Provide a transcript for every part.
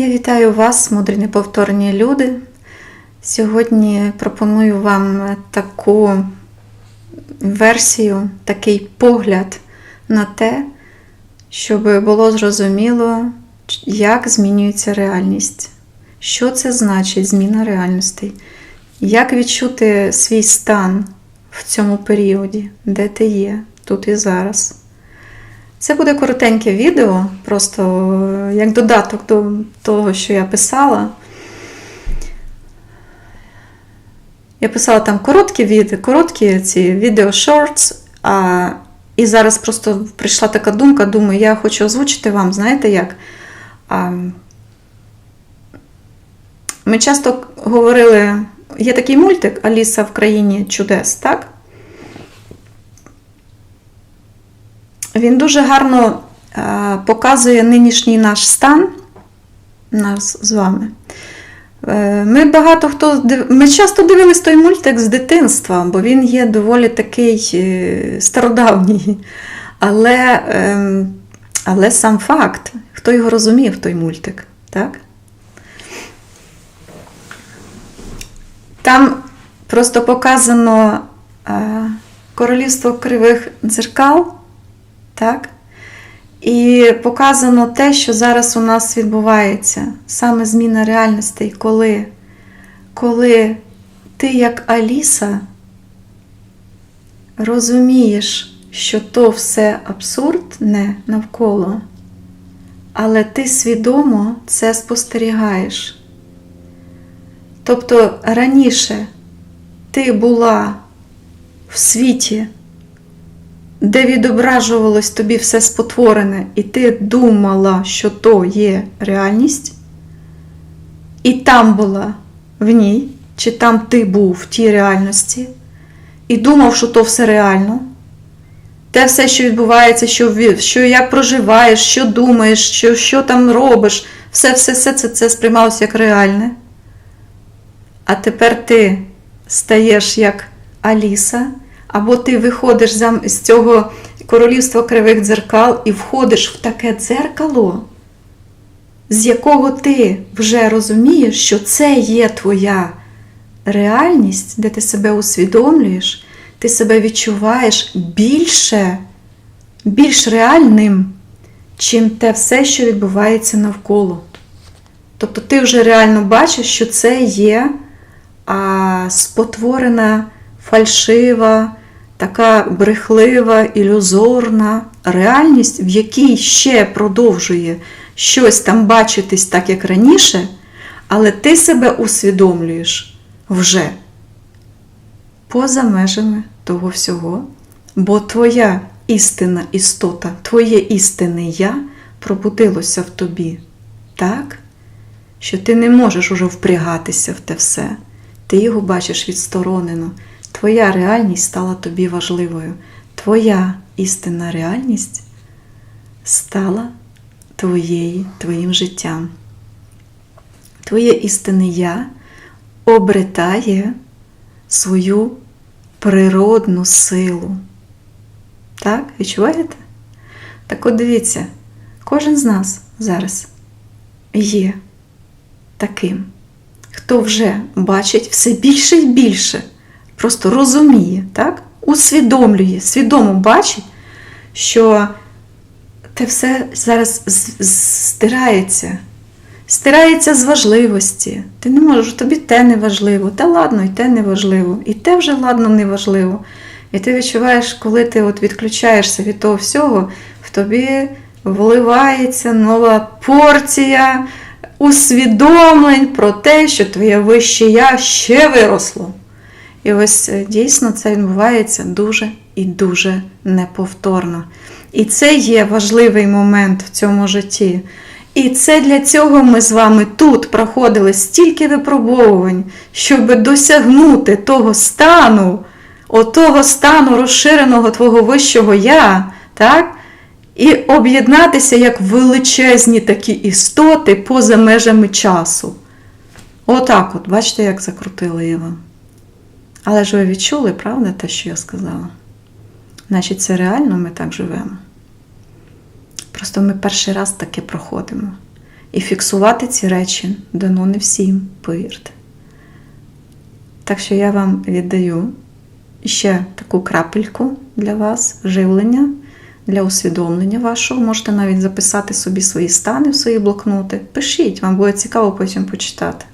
Я вітаю вас, мудрі неповторні люди. Сьогодні пропоную вам таку версію, такий погляд на те, щоб було зрозуміло, як змінюється реальність. Що це значить зміна реальностей? Як відчути свій стан в цьому періоді, де ти є, тут і зараз? Це буде коротеньке відео, просто е, як додаток до того, що я писала. Я писала там короткі відео, короткі ці відео а, і зараз просто прийшла така думка, думаю, я хочу озвучити вам, знаєте як? А, ми часто говорили, є такий мультик Аліса в країні чудес, так? Він дуже гарно е, показує нинішній наш стан, нас з вами. Е, Ми багато хто ми часто дивились той мультик з дитинства, бо він є доволі такий е, стародавній. Але, ем, але сам факт, хто його розумів, той мультик, так? Там просто показано королівство кривих дзеркал. Так? І показано те, що зараз у нас відбувається, саме зміна реальностей, коли, коли ти, як Аліса, розумієш, що то все абсурдне навколо, але ти свідомо це спостерігаєш. Тобто раніше ти була в світі де відображувалось тобі все спотворене, і ти думала, що то є реальність, і там була в ній, чи там ти був в тій реальності, і думав, що то все реально. Те все, що відбувається, що, що як проживаєш, що думаєш, що, що там робиш, все, все, все це, це сприймалося як реальне. А тепер ти стаєш як Аліса, або ти виходиш з цього королівства кривих дзеркал і входиш в таке дзеркало, з якого ти вже розумієш, що це є твоя реальність, де ти себе усвідомлюєш, ти себе відчуваєш більше, більш реальним, чим те все, що відбувається навколо. Тобто ти вже реально бачиш, що це є а, спотворена, фальшива, така брехлива, ілюзорна реальність, в якій ще продовжує щось там бачитись так, як раніше, але ти себе усвідомлюєш вже поза межами того всього, бо твоя істинна істота, твоє істинне я пробудилося в тобі так, що ти не можеш уже впрягатися в те все. Ти його бачиш відсторонено. Твоя реальність стала тобі важливою. Твоя істинна реальність стала твоєю, твоїм життям. Твоє істинне я обретає свою природну силу. Так, відчуваєте? Так от дивіться, кожен з нас зараз є таким, хто вже бачить все більше і більше, просто розуміє, так? усвідомлює, свідомо бачить, що те все зараз стирається. Стирається з важливості. Ти не можеш, тобі те не важливо, те ладно, і те не важливо, і те вже ладно не важливо. І ти відчуваєш, коли ти от відключаєшся від того всього, в тобі вливається нова порція усвідомлень про те, що твоє вище я ще виросло. І ось е, дійсно це відбувається дуже і дуже неповторно. І це є важливий момент в цьому житті. І це для цього ми з вами тут проходили стільки випробовувань, щоб досягнути того стану, отого стану розширеного твого вищого я, так? і об'єднатися як величезні такі істоти поза межами часу. Отак от, бачите, як закрутила я вам. Але ж ви відчули, правда, те, що я сказала? Значить, це реально ми так живемо. Просто ми перший раз таке проходимо. І фіксувати ці речі дано не всім, повірте. Так що я вам віддаю ще таку крапельку для вас, живлення, для усвідомлення вашого. Можете навіть записати собі свої стани в свої блокноти. Пишіть, вам буде цікаво потім почитати.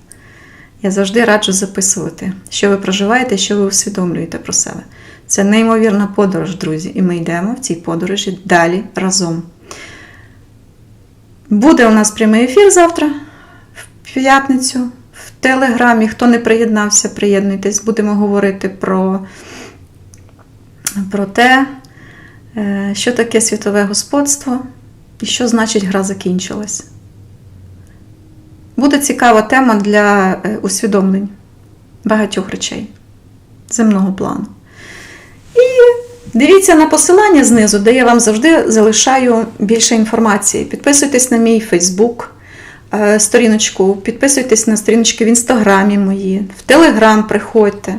Я завжди раджу записувати, що ви проживаєте, що ви усвідомлюєте про себе. Це неймовірна подорож, друзі, і ми йдемо в цій подорожі далі разом. Буде у нас прямий ефір завтра, в п'ятницю, в Телеграмі. Хто не приєднався, приєднуйтесь. Будемо говорити про, про те, е, що таке світове господство і що значить гра закінчилась. Буде цікава тема для е, усвідомлень багатьох речей земного плану. І дивіться на посилання знизу, де я вам завжди залишаю більше інформації. Підписуйтесь на мій Фейсбук сторіночку, підписуйтесь на сторіночки в інстаграмі мої, в Телеграм приходьте.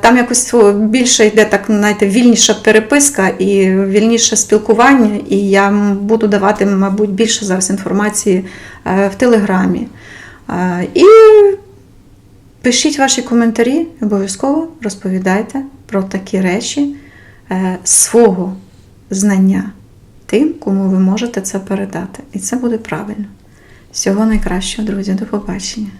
Там якось більше йде так, знаєте, вільніша переписка і вільніше спілкування, і я буду давати, мабуть, більше зараз інформації е, в Телеграмі. Е, І пишіть ваші коментарі, обов'язково розповідайте про такі речі е, свого знання тим, кому ви можете це передати. І це буде правильно. Всього найкращого, друзі, до побачення.